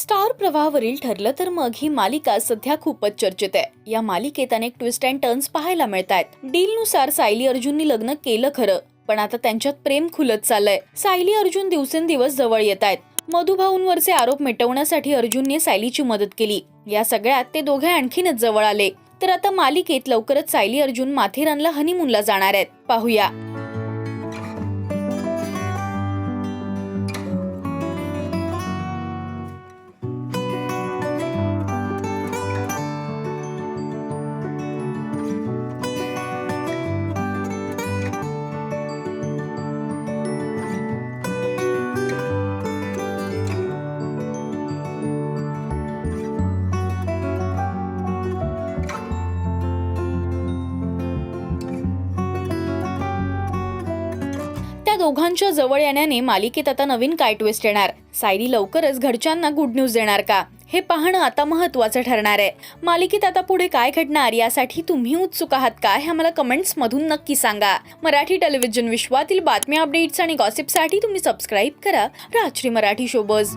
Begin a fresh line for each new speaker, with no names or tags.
Star प्रवाहावरील ठरलं तर मग ही मालिका सध्या खूपच चर्चेत आहे. या मालिकेत अनेक ट्विस्ट अँड टर्न्स पाहायला मिळत आहेत डीलनुसार सायली अर्जुननी लग्न केलं खरं पण आता त्यांच्यात प्रेम खुलत चाललंय. सायली अर्जुन दिवसेंदिवस जवळ येत आहेत. मधुभाऊंवरचे आरोप मिटवण्यासाठी अर्जुनने सायलीची मदत केली. या सगळ्यात ते दोघे आणखीनच जवळ आले. तर आता मालिकेत लवकरच सायली अर्जुन माथेरानला हनीमूनला जाणार आहेत. पाहूया. दोघांच्या जवळ येण्याने मालिकेत आता नवीन काय ट्विस्ट येणार? सायली लवकरच घरच्यांना गुड न्यूज देणार का? हे पाहणं आता महत्वाचं ठरणार आहे. मालिकेत आता पुढे काय घडणार? यासाठी तुम्ही उत्सुक आहात का? हे आम्हाला कमेंट्स मधून नक्की सांगा. मराठी टेलिव्हिजन विश्वातील बातम्या अपडेट्स आणि गॉसिपसाठी तुम्ही सबस्क्राईब करा. राजश्री मराठी शोबज